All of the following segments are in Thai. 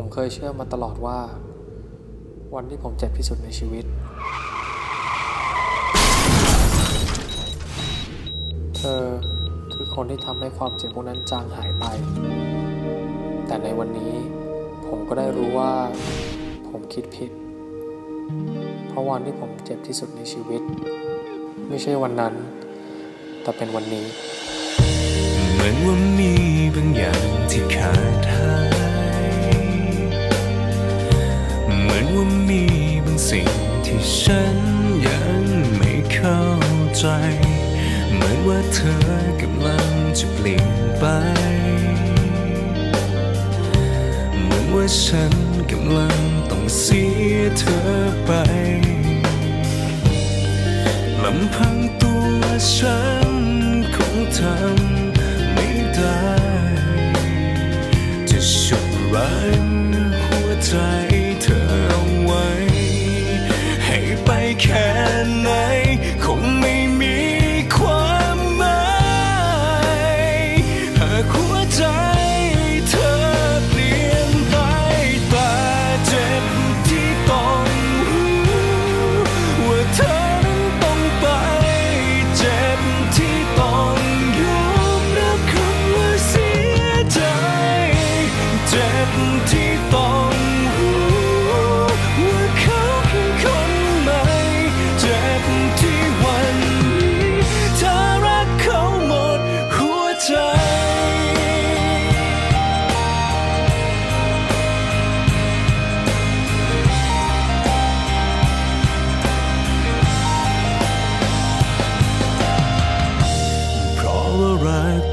ผมเคยเชื่อมาตลอดว่า วันที่ผมเจ็บที่สุดในชีวิต เธอคือคนที่ทำให้ความเจ็บพวกนั้นจางหายไป แต่ในวันนี้ผมก็ได้รู้ว่าผมคิดผิด เพราะวันที่ผมเจ็บที่สุดในชีวิต ไม่ใช่วันนั้น แต่เป็นวันนี้ เหมือนว่ามีบางอย่างที่ขาด ฉันยังไม่เข้าใจเหมือนว่าเธอกำลังจะเปลี่ยนไป เหมือนว่าฉันกำลังต้องเสียเธอไปลำพังตัวฉันคงทำไม่ได้ จะฉุดรั้งหัวใจเธอ ไป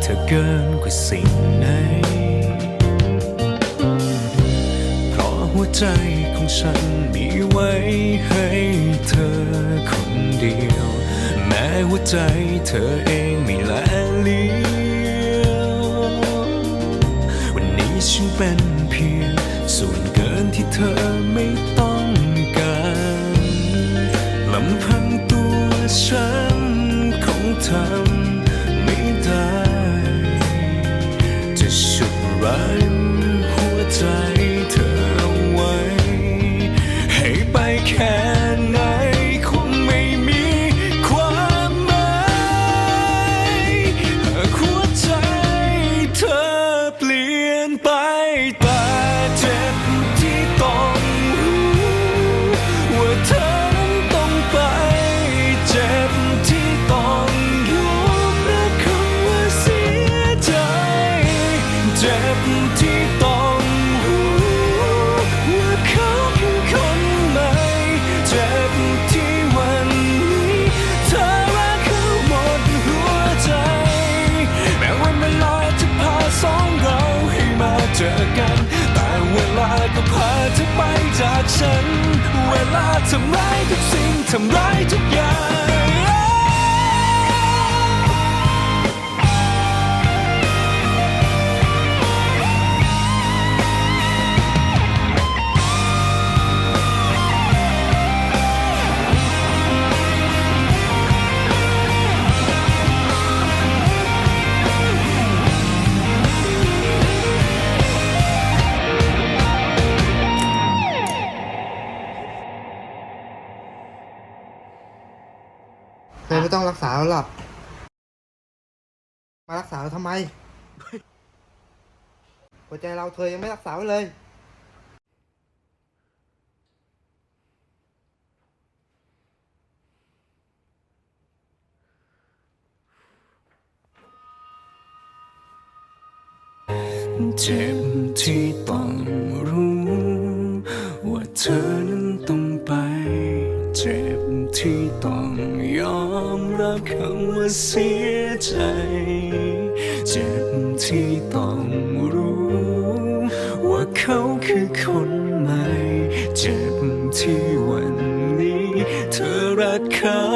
เธอเกินกว่าสิ่งไหน เพราะหัวใจของฉันมีไว้ให้เธอคนเดียว แม้หัวใจเธอเองไม่แลเลี้ยววันนี้ฉันเป็นเพียงส่วนเกินที่เธอไม่ ฉุ ฉัน เวลาทำร้ายทุกสิ่งทำร้ายทุกอย่าง ไม่ต้องรักษาหรอก มารักษาเราทำไม หัวใจเราเธอยังไม่รักษาไว้เลย เจ็บที่ต้องรู้ว่าเธอ ที่ต้องยอมรับคำว่าเสียใจ เจ็บที่ต้องรู้ ว่าเขาคือคนใหม่ เจ็บที่วันนี้ เธอรักเขา